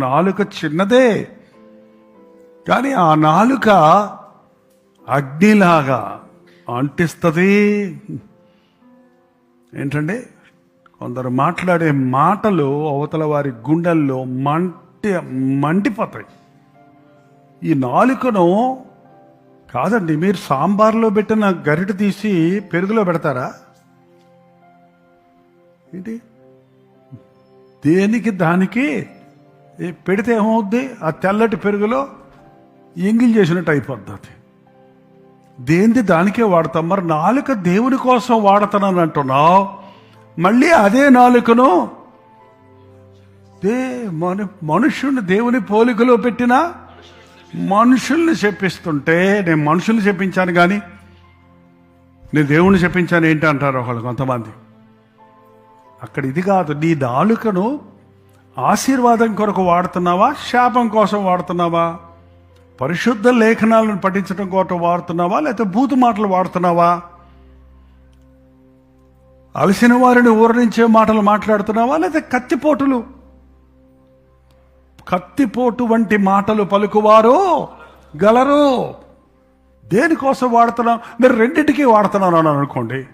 నాలుక చిన్నదే కానీ ఆ నాలుక అగ్నిలాగా అంటిస్తుంది. ఏంటండి? కొందరు మాట్లాడే మాటలు అవతల వారి గుండెల్లో మంటి మండిపోతాయి. ఈ నాలుకను కాదండి మీరు సాంబార్లో పెట్టిన గరిట తీసి పెరుగులో పెడతారా? ఏంటి? దేనికి దానికి పెడితే ఏమవుద్ది? ఆ తెల్లటి పెరుగులో ఎంగిల్ చేసినట్టు అయిపోద్ది అది దేంది దానికే వాడతాం. మరి నాలుక దేవుని కోసం వాడతానని అంటున్నావు? మళ్ళీ అదే నాలుకను దే మన మనుషుల్ని దేవుని పోలికలో పెట్టిన మనుషుల్ని చెప్పిస్తుంటే నేను మనుషుల్ని చెప్పించాను కానీ నేను దేవుణ్ణి చెప్పించాను ఏంటి అంటారు ఒకళ్ళు కొంతమంది. అక్కడ ఇది కాదు నీ నాలుకను ఆశీర్వాదం కొరకు వాడుతున్నావా? శాపం కోసం వాడుతున్నావా? పరిశుద్ధ లేఖనాలను పఠించడం కోసం వాడుతున్నావా? లేకపోతే బూతు మాటలు వాడుతున్నావా? అలసిన వారిని ఊరడించే మాటలు మాట్లాడుతున్నావా? లేకపోతే కత్తిపోటులు? కత్తిపోటు వంటి మాటలు పలుకువారు గలరు? దేనికోసం వాడుతున్నాం మీరు రెండింటికి వాడుతున్నాను అని అనుకోండి.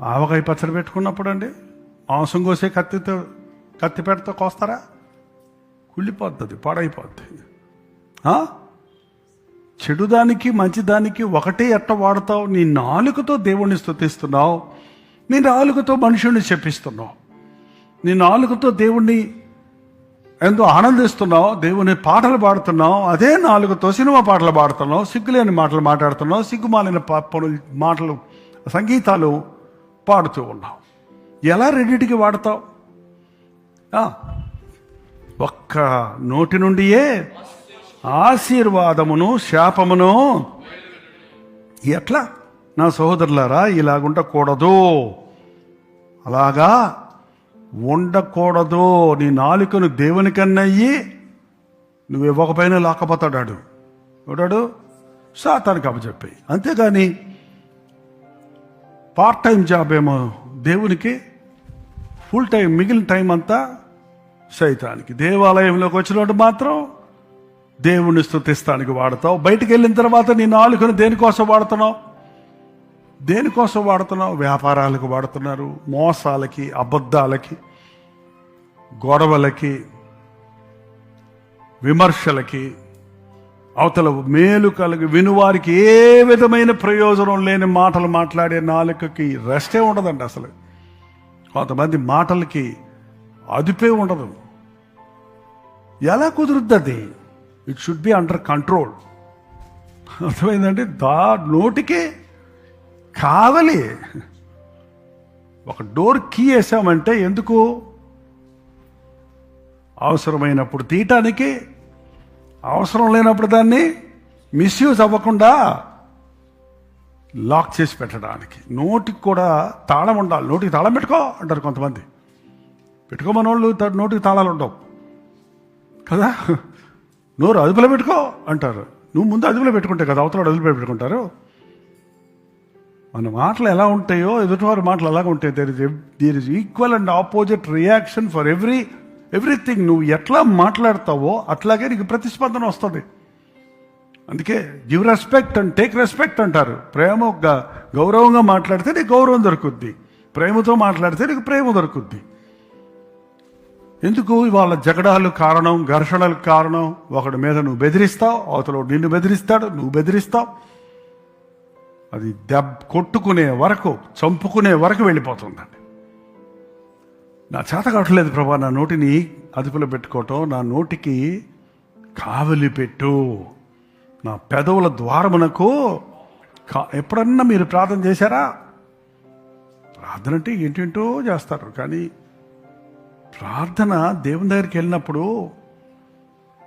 ఆవకాయ పచ్చడి పెట్టుకున్నప్పుడు అండి మాంసం కోసే కత్తితో కత్తి కోస్తారా? కుళ్ళిపోతుంది పాడైపోద్ది. చెడుదానికి మంచిదానికి ఒకటే ఎట్ట వాడతావు? నీ నాలుకతో దేవుణ్ణి స్థుతిస్తున్నావు నీ నాలుకతో మనుషుణ్ణి చెప్పిస్తున్నావు నీ నాలుకతో దేవుణ్ణి ఎంతో ఆనందిస్తున్నావు. దేవుని పాటలు పాడుతున్నావు. అదే నాలుగుతో సినిమా పాటలు పాడుతున్నావు. సిగ్గులేని మాటలు మాట్లాడుతున్నావు. సిగ్గుమాలిన పా- పనులు మాటలు సంగీతాలు పాడుతూ ఉన్నావు. ఎలా రెండింటికి వాడతావు? ఒక్క నోటి నుండియే ఆశీర్వాదమును శాపమును. ఎట్లా? నా సహోదరులారా ఇలాగుండకూడదు. అలాగా ఉండకూడదు. నీ నాలుకను దేవునికన్నయ్యి నువ్వు ఇవ్వకపోయినా లాకపోతాడాడు ఎవడాడు? సాతానికి అప్పచెప్పాయి అంతేగాని పార్ట్ టైం జాబ్ ఏమో దేవునికి ఫుల్ టైం మిగిలిన టైం అంతా సైతానికి దేవాలయంలోకి వచ్చినప్పుడు మాత్రం దేవుణ్ణి స్థుతిస్తానికి వాడతావు. బయటికి వెళ్ళిన తర్వాత నీ నాలుకను దేనికోసం వాడుతున్నావు? దేనికోసం వాడుతున్నావు? వ్యాపారాలకు వాడుతున్నారు మోసాలకి అబద్ధాలకి గొడవలకి విమర్శలకి అవతల మేలు కలిగి వినువారికి ఏ విధమైన ప్రయోజనం లేని మాటలు మాట్లాడే నాలుకకి రెస్టే ఉండదండి అసలు. కొంతమంది మాటలకి అదుపే ఉండదు. ఎలా కుదురుద్ది అది? It should be under control అర్థమైందంటే దా నోటికి కావలి. ఒక డోర్ కీ వేసామంటే ఎందుకు? అవసరమైనప్పుడు తీయటానికి అవసరం లేనప్పుడు దాన్ని మిస్యూజ్ అవ్వకుండా లాక్ చేసి పెట్టడానికి. నోటికి కూడా తాళం ఉండాలి. నోటికి తాళం పెట్టుకో అంటారు కొంతమంది. పెట్టుకోమని వాళ్ళు త- నోటికి తాళాలు ఉండవు. కదా? నోరు అదుపులో పెట్టుకో అంటారు. నువ్వు ముందు అదుపులో పెట్టుకుంటే కదా అవతల అదుపులో పెట్టుకుంటారు. మన మాటలు ఎలా ఉంటాయో ఎదుటివారి మాటలు ఎలా ఉంటాయి. There is there is equal and opposite reaction for every everything నువ్వు ఎట్లా మాట్లాడతావో అట్లాగే నీకు ప్రతిస్పందన వస్తుంది. అందుకే give respect and take respect అంటారు. ప్రేమ గౌరవంగా మాట్లాడితే నీకు గౌరవం దొరుకుద్ది. ప్రేమతో మాట్లాడితే నీకు ప్రేమ దొరుకుద్ది. ఎందుకు? ఇవాళ జగడాలు కారణం ఘర్షణలకు కారణం. ఒకడి మీద నువ్వు బెదిరిస్తావు అవతల నిన్ను బెదిరిస్తాడు నువ్వు బెదిరిస్తావు. అది దెబ్బ కొట్టుకునే వరకు చంపుకునే వరకు వెళ్ళిపోతుందండి. నా చేత కావట్లేదు ప్రభా నా నోటిని అదుపులో పెట్టుకోవటం నా నోటికి కావలి పెట్టు. నా పెదవుల ద్వారమునకు కా- ఎప్పుడన్నా మీరు ప్రార్థన చేశారా? ప్రార్థన అంటే ఏంటేంటో చేస్తారు కానీ ప్రార్థన దేవుని దగ్గరికి వెళ్ళినప్పుడు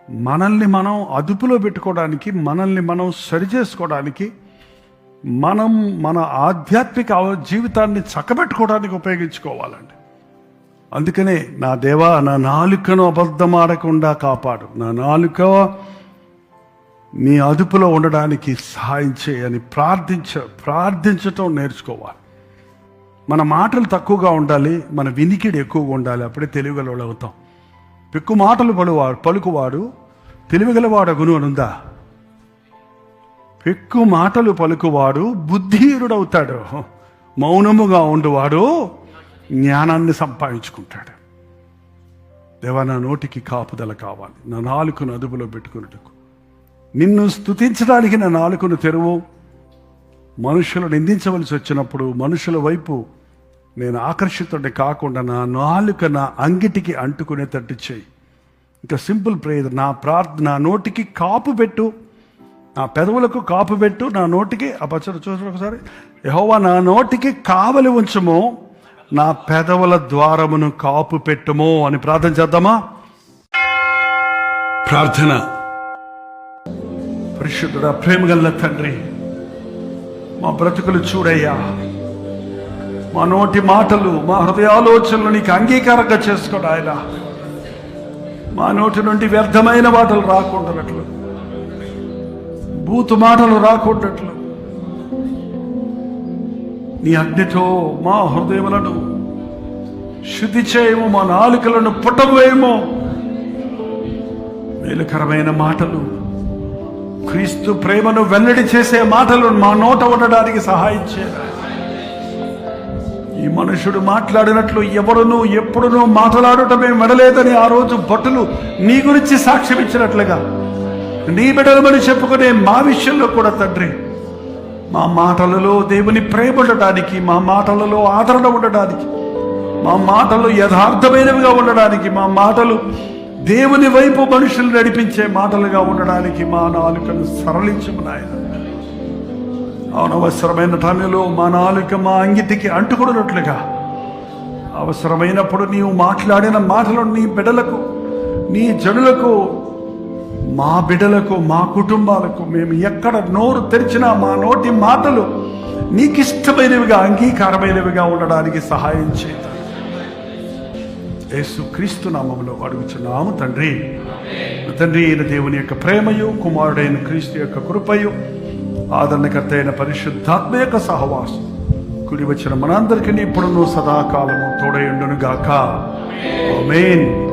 మనల్ని మనం అదుపులో పెట్టుకోవడానికి మనల్ని మనం సరిచేసుకోవడానికి మనం మన ఆధ్యాత్మిక జీవితాన్ని చక్కబెట్టుకోవడానికి ఉపయోగించుకోవాలండి. అందుకనే నా దేవా నా నాలుకను అబద్ధమాడకుండా కాపాడు. నా నాలుక నీ అదుపులో ఉండడానికి సహాయం చేయని ప్రార్థించ ప్రార్థించటం నేర్చుకోవాలి. మన మాటలు తక్కువగా ఉండాలి మన వినికిడి ఎక్కువగా ఉండాలి. అప్పుడే తెలివిగలవాడు అవుతాం. పెక్కు మాటలు పలువాడు పలుకువాడు తెలివిగలవాడగును అనుందా? పెక్కు మాటలు పలుకువాడు బుద్ధిహీనుడవుతాడు మౌనముగా ఉండువాడు జ్ఞానాన్ని సంపాదించుకుంటాడు. దేవా నా నోటికి కాపుదల కావాలి. నా నాలుకను అదుపులో పెట్టుకున్నట్టుకు నిన్ను స్థుతించడానికి నా నాలుకను తెరువు. మనుషులు నిందించవలసి వచ్చినప్పుడు మనుషుల వైపు నేను ఆకర్షితుడి కాకుండా నా నాలుక నా అంగిటికి అంటుకునేటట్టు చేయి. ఇంకా సింపుల్ ప్రేయర్. నా ప్రార్థన నా నోటికి కాపు పెట్టు. నా పెదవులకు కాపు పెట్టు. నా నోటికి అపచరు చూసిన ఒకసారి. యహోవా నా నోటికి కావలి ఉంచము. నా పెదవుల ద్వారమును కాపు పెట్టుము అని ప్రార్థన చేద్దామా? ప్రార్థన. పరిశుద్ధుడ ప్రేమగల్ల తండ్రి మా బ్రతుకులు చూడయ్యా. మా నోటి మాటలు మా హృదయాలోచనలు నీకు అంగీకారంగా చేసుకోడు ఆయన. మా నోటి నుండి వ్యర్థమైన మాటలు రాకుండానట్లు. బూతు మాటలు రాకుండాట్లు నీ అగ్నితో మా హృదయములను శుద్ధి చేయము మా నాలుకలను పుట్టవేమో మేలుకరమైన మాటలు క్రీస్తు ప్రేమను వెల్లడి చేసే మాటలు మా నోట ఉండడానికి సహాయం చేయాలి. ఈ మనుషుడు మాట్లాడినట్లు ఎవరునూ ఎప్పుడునూ మాట్లాడటమే మెడలేదని ఆ రోజు భటులు నీ గురించి సాక్ష్యం ఇచ్చినట్లుగా. నీ బిడ్డలమని చెప్పుకునే మా విషయంలో కూడా తండ్రి మా మాటలలో దేవుని ప్రేమ ఉండటానికి మా మాటలలో ఆదరణ ఉండటానికి మా మాటలు యథార్థమైనవిగా ఉండడానికి మా మాటలు దేవుని వైపు మనుషులు నడిపించే మాటలుగా ఉండడానికి మా నాలుకను సరళించము నాయన. అనవసరమైన టన్నులో మా నాలుక మా అంగిటికి అంటుకున్నట్లుగా అవసరమైనప్పుడు నీవు మాట్లాడిన మాటలు నీ బిడలకు నీ జనులకు మా బిడలకు మా కుటుంబాలకు మేము ఎక్కడ నోరు తెరిచినా మా నోటి మాటలు నీకిష్టమైనవిగా అంగీకారమైనవిగా ఉండడానికి సహాయం చేత యేసు క్రీస్తు నామంలో అడుగుచున్నాము తండ్రి. తండ్రి అయిన దేవుని యొక్క ప్రేమయు కుమారుడైన క్రీస్తు యొక్క కృపయు. ఆదరణకర్త అయిన పరిశుద్ధాత్మ యొక్క సహవాసం. కుడి వచ్చిన మనందరికీ ఇప్పుడును సదాకాలము తోడయుండును గాక ఆమేన్.